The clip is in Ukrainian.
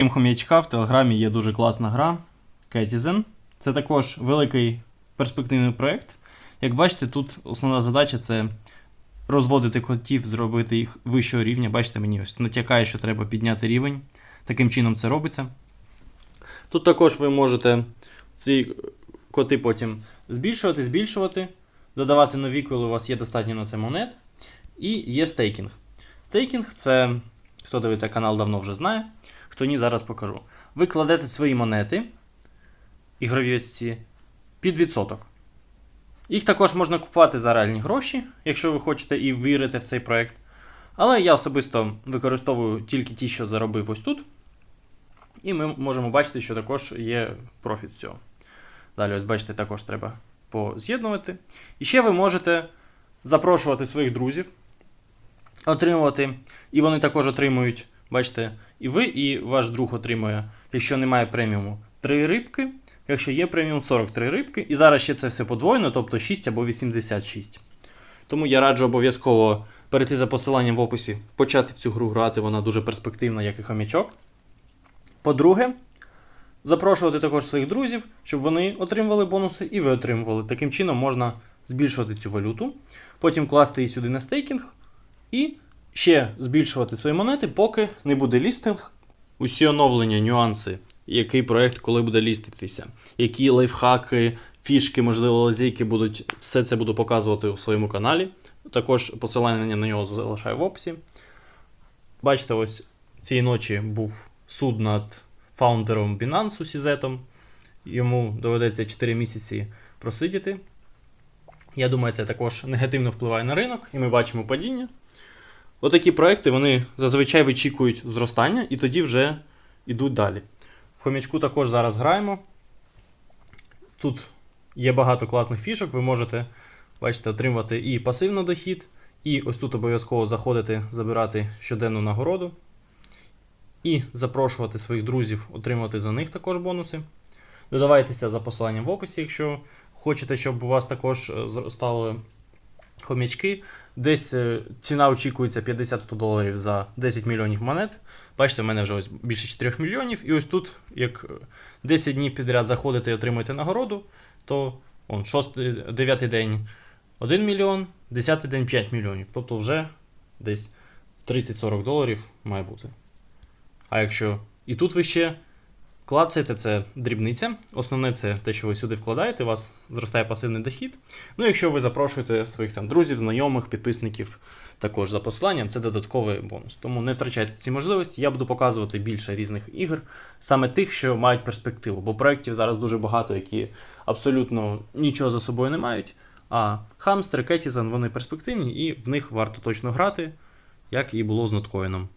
Крім хом'ячка, в Телеграмі є дуже класна гра Ketizen. Це також великий перспективний проєкт. Як бачите, тут основна задача це розводити котів, зробити їх вищого рівня. Бачите, мені ось натякає, що треба підняти рівень. Таким чином це робиться. Тут також ви можете ці коти потім збільшувати, збільшувати, додавати нові, коли у вас є достатньо на це монет. І є стейкінг. Стейкінг це, хто дивиться канал, давно вже знає. Хто ні, зараз покажу. Ви кладете свої монети, ігрові ось під відсоток. Їх також можна купувати за реальні гроші, якщо ви хочете і вірите в цей проект. Але я особисто використовую тільки ті, що заробив ось тут. І ми можемо бачити, що також є профіт з цього. Далі, ось бачите, також треба поз'єднувати. І ще ви можете запрошувати своїх друзів, отримувати, і вони також отримують, бачите, і ви, і ваш друг отримує, якщо немає преміуму, 3 рибки, якщо є преміум 43 рибки. І зараз ще це все подвоєно, тобто 6 або 86. Тому я раджу обов'язково перейти за посиланням в описі, почати в цю гру грати, вона дуже перспективна, як і хомячок. По-друге, запрошувати також своїх друзів, щоб вони отримували бонуси і ви отримували. Таким чином можна збільшувати цю валюту, потім класти її сюди на стейкінг і ще збільшувати свої монети, поки не буде лістинг. Усі оновлення, нюанси, який проект коли буде ліститися, які лайфхаки, фішки, можливо, лазейки будуть, все це буду показувати у своєму каналі. Також посилання на нього залишаю в описі. Бачите, ось цієї ночі був суд над фаундером Binance Сізетом. Йому доведеться 4 місяці просидіти. Я думаю, це також негативно впливає на ринок, і ми бачимо падіння. Отакі проекти вони зазвичай вичікують зростання і тоді вже йдуть далі. В хомячку також зараз граємо. Тут є багато класних фішок, ви можете, бачите, отримувати і пасивний дохід, і ось тут обов'язково заходити, забирати щоденну нагороду. І запрошувати своїх друзів, отримувати за них також бонуси. Додавайтеся за посиланням в описі, якщо хочете, щоб у вас також е, зростали хомячки. Десь е, ціна очікується 50-100 доларів за 10 мільйонів монет. Бачите, в мене вже ось більше 4 мільйонів. І ось тут, як е, 10 днів підряд заходите і отримуєте нагороду, то он, 6, 9 день 1 мільйон, 10 день 5 мільйонів. Тобто вже десь 30-40 доларів має бути. А якщо і тут ви ще клацаєте, це дрібниця. Основне це те, що ви сюди вкладаєте, у вас зростає пасивний дохід. Ну, якщо ви запрошуєте своїх там друзів, знайомих, підписників також за посиланням, це додатковий бонус. Тому не втрачайте ці можливості. Я буду показувати більше різних ігр, саме тих, що мають перспективу. Бо проєктів зараз дуже багато, які абсолютно нічого за собою не мають. А Hamster, Кетізен, вони перспективні і в них варто точно грати, як і було з ноткоїном.